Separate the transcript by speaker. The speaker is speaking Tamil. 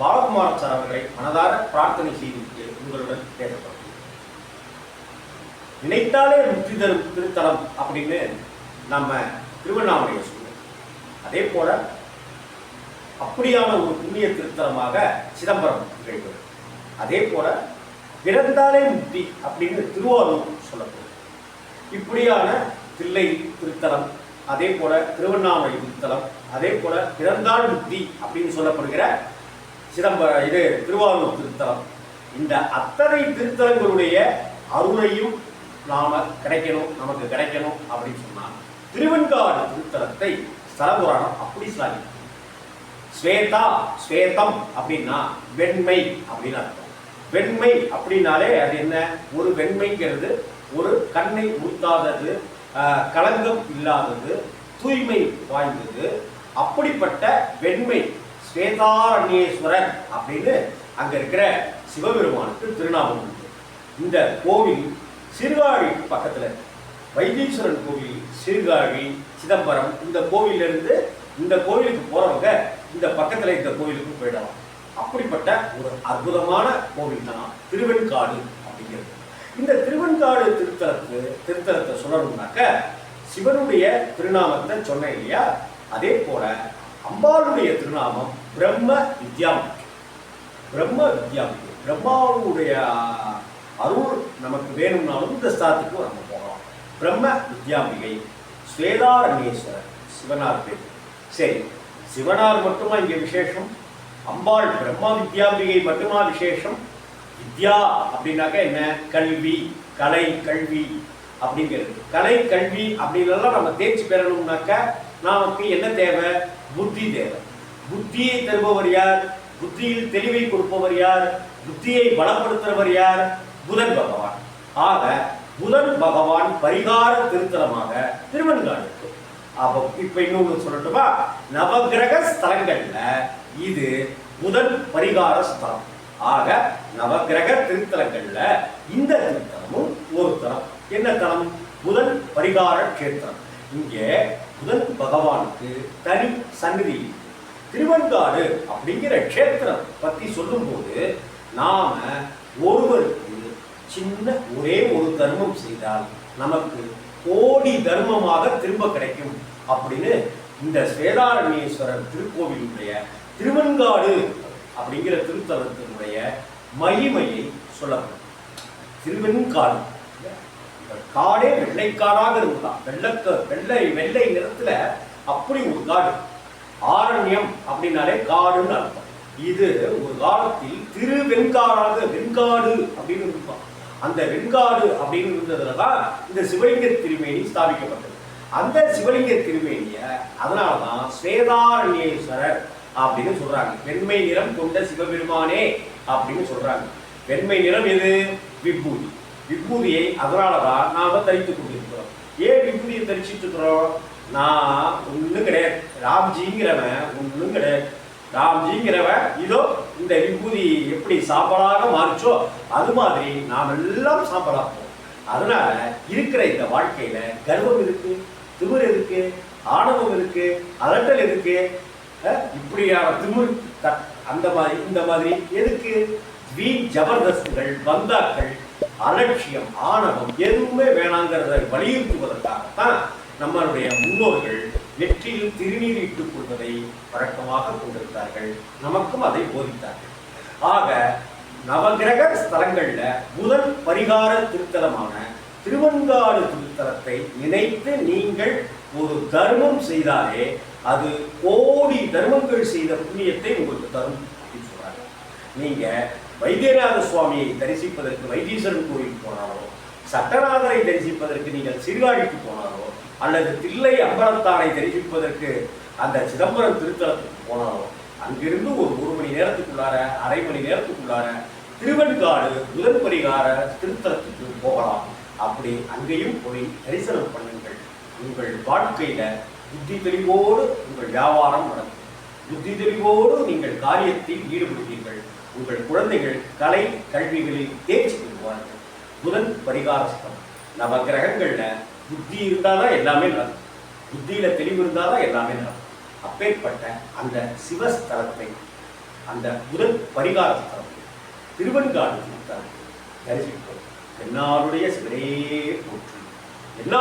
Speaker 1: பாலகுமாரன் சார் அவர்களை மனதார பிரார்த்தனை செய்து உங்களுடன் பேசப்படும் நினைத்தாலே முக்தி தரும் திருத்தலம் அப்படின்னு நம்ம திருவண்ணாமலையை சொல்லுவோம். அதே போல அப்படியான ஒரு புண்ணிய திருத்தலமாக சிதம்பரம் திகழ்கிறது அதே போல பிறந்தாலே முக்தி அப்படின்னு திருவாரூர் சொல்லப்படும் இப்படியான தில்லை திருத்தலம் அதே போல திருவண்ணாமலை திருத்தலம் அதே போல பிறந்தாள் முக்தி அப்படின்னு சொல்லப்படுகிற சிதம்பர இது திருவாரூர் திருத்தலம். இந்த அத்தனை திருத்தலங்களுடைய அருளையும் நாம கிடைக்கணும் நமக்கு கிடைக்கணும் அப்படின்னு சொன்னால் திருவெண்காடு திருத்தலத்தை ஸ்தலபுராணம் அப்படி சாதி ஸ்வேதா ஸ்வேதம் அப்படின்னா வெண்மை அப்படின்னு அர்த்தம். வெண்மை அப்படின்னாலே அது என்ன? ஒரு வெண்மைங்கிறது ஒரு கண்ணை உறுத்தாதது களங்கம் இல்லாதது தூய்மை வாய்ந்தது அப்படிப்பட்ட வெண்மை ஸ்வேதாரண்யேஸ்வரர் அப்படின்னு அங்க இருக்கிற சிவபெருமானுக்கு திருநாமம் உண்டு. இந்த கோவில் சீர்காழிக்கு பக்கத்துல வைத்தீஸ்வரன் கோவில் சீர்காழி சிதம்பரம் இந்த கோவில்ல இருந்து இந்த கோவிலுக்கு போறவங்க இந்த பக்கத்துல இந்த கோவிலுக்கு போயிடலாம். அப்படிப்பட்ட ஒரு அற்புதமான கோவில் தான் திருவெண்காடு அப்படிங்கிறது. இந்த திருவெண்காடு திருத்தலத்து திருத்தலத்தை சொல்லணும்னாக்க சிவனுடைய திருநாமத்தை சொன்னேன் இல்லையா? அதே போல அம்பாளுடைய திருநாமம் பிரம்ம வித்யாம்பிகை பிரம்ம வித்யாம்பிகை பிரம்மாவுடைய அருள் நமக்கு வேணும்னாலும் இந்த ஸ்தானத்துக்கு நம்ம போகலாம். பிரம்ம வித்யாம்பிகை ஸ்வேதாரண்யேஸ்வரர் சிவனார் பேர். சரி சிவனார் மட்டுமா இங்கே விசேஷம்? அம்பாள் பிரம்ம வித்யாம்பிகை மட்டுமா விசேஷம்? வித்யா அப்படின்னாக்க என்ன? கல்வி கலை கல்வி அப்படிங்கிறது. கலை கல்வி அப்படின்னெல்லாம் நம்ம தேர்ச்சி பெறணும்னாக்க நமக்கு என்ன தேவை? புத்தி தேவை. புத்தியை தருபவர் யார்? புத்தியில் தெளிவை கொடுப்பவர் யார்? புத்தியை பலப்படுத்துறவர் யார்? புதன் பகவான். ஆக புதன் பகவான் பரிகார திருத்தலமாக திருவெண்காடு அப்போ இப்ப இன்னொன்று சொல்லட்டுமா? நவகிரக ஸ்தலங்கள்ல இது புதன் பரிகார ஸ்தலம். ஆக நவகிரக திருத்தலங்கள்ல இந்த திருத்தலமும் ஒரு தலம். என்ன தலம்? புதன் பரிகார கேத்திரம் இங்கே புதன் பகவானுக்கு தனி சந்நிதி திருவெண்காடு அப்படிங்கிற க்ஷேத்திரம் பத்தி சொல்லும்போது நாம ஒருவருக்கு சின்ன ஒரே ஒரு தர்மம் செய்தால் நமக்கு கோடி தர்மமாக திரும்ப கிடைக்கும் அப்படின்னு இந்த ஸ்வேதாரண்யேஸ்வரர் திருக்கோவிலுடைய திருவெண்காடு அப்படிங்கிற திருத்தலத்தினுடைய மகிமையை சொல்லப்படும். திருவெண்காடு. காடே வெள்ளைக்காடாக இருந்தான். வெள்ளக்க வெள்ளை வெள்ளை நிறத்துல அப்படி ஒரு காடு. ஆரண்யம் அப்படின்னாலே காடுன்னு அர்த்தம். இது ஒரு காலத்தில் திரு வெண்காடாக வெண்காடு அப்படின்னு இருக்கும் அந்த வெண்காடு அப்படின்னு இருந்ததுல தான் இந்த சிவலிங்க திருமேனி ஸ்தாபிக்கப்பட்டது. அந்த சிவலிங்க திருமேனிய அதனால தான் ஸ்வேதாரண்யேஸ்வரர் அப்படின்னு சொல்றாங்க. வெண்மை நிறம் கொண்ட சிவபெருமானே அப்படின்னு சொல்றாங்க. வெண்மை நிறம் எது? விபூதி. விபூதியை அதனால தான் நாம தரித்துக் கொண்டிருக்கிறோம். ஏன் விபூதியை தரிச்சிட்டு இருக்கிறோம்? நான் ஒன்றும் கிடையாது. ராம்ஜிங்கிறவன் ஒன்றும் கிடையாது. ராம்ஜிங்கிறவன் இதோ இந்த விபூதி எப்படி சாம்பலாக மாறிச்சோ அது மாதிரி நாம் எல்லாம் சாம்பலாப்போம் அதனால இருக்கிற இந்த வாழ்க்கையில கர்வம் இருக்கு திமிர் இருக்கு ஆணவம் இருக்கு அலட்டல் இருக்கு இப்படியான திமிர் அந்த மாதிரி இந்த மாதிரி எதுக்கு? வீண் ஜபர்தஸ்துகள் பந்தாக்கள் அலட்சியம் ஆணவம் எதுவுமே வேணாங்கிறத வலியுறுத்துவதற்காகத்தான் நம்மளுடைய முன்னோர்கள் நெற்றியில் திருநீர் இட்டுக் கொள்வதை வழக்கமாக கொண்டிருந்தார்கள். நமக்கும் அதை போதித்தார்கள். ஆக நவகிரக ஸ்தலங்கள்ல முதல் பரிகார திருத்தலமான திருவெண்காடு திருத்தலத்தை நினைத்து நீங்கள் ஒரு தர்மம் செய்தாலே அது கோடி தர்மங்கள் செய்த புண்ணியத்தை உங்களுக்கு தரும் அப்படின்னு சொல்றாங்க நீங்க வைத்தியநாத சுவாமியை தரிசிப்பதற்கு வைத்தீஸ்வரன் கோயிலுக்கு போனாலோ சட்டநாதரை தரிசிப்பதற்கு நீங்கள் சிறுகாடிக்கு போனாலோ அல்லது தில்லை அம்பலத்தானை தெரிவிப்பதற்கு அந்த சிதம்பரம் திருத்தலத்துக்கு போனாலும் அங்கிருந்து ஒரு ஒரு மணி நேரத்துக்குள்ளார அரை மணி நேரத்துக்குள்ளார திருவெண்காடு முதல் பரிகார திருத்தலத்துக்கு போகலாம். அப்படி அங்கேயும் போய் தரிசனம் பண்ணுங்கள். உங்கள் வாழ்க்கையில புத்தி தெளிவோடு உங்கள் வியாபாரம் நடக்கும். புத்தி தெளிவோடு நீங்கள் காரியத்தில் ஈடுபடுவீர்கள். உங்கள் குழந்தைகள் கலை கல்விகளில் தேர்ச்சி பெறுவார்கள். புதன் பரிகாரஸ்தம் நவ கிரகங்கள்ல புத்தி இருந்தால் தான் எல்லாமே நடக்கும். புத்தியில் தெளிவு இருந்தால் தான் எல்லாமே நடக்கும். அப்பேற்பட்ட அந்த சிவஸ்தலத்தை அந்த முதல் பரிகார ஸ்தலத்தை திருவெண்காடு தரிசிப்போம். எல்லாருடைய சிவனே போற்று. எல்லா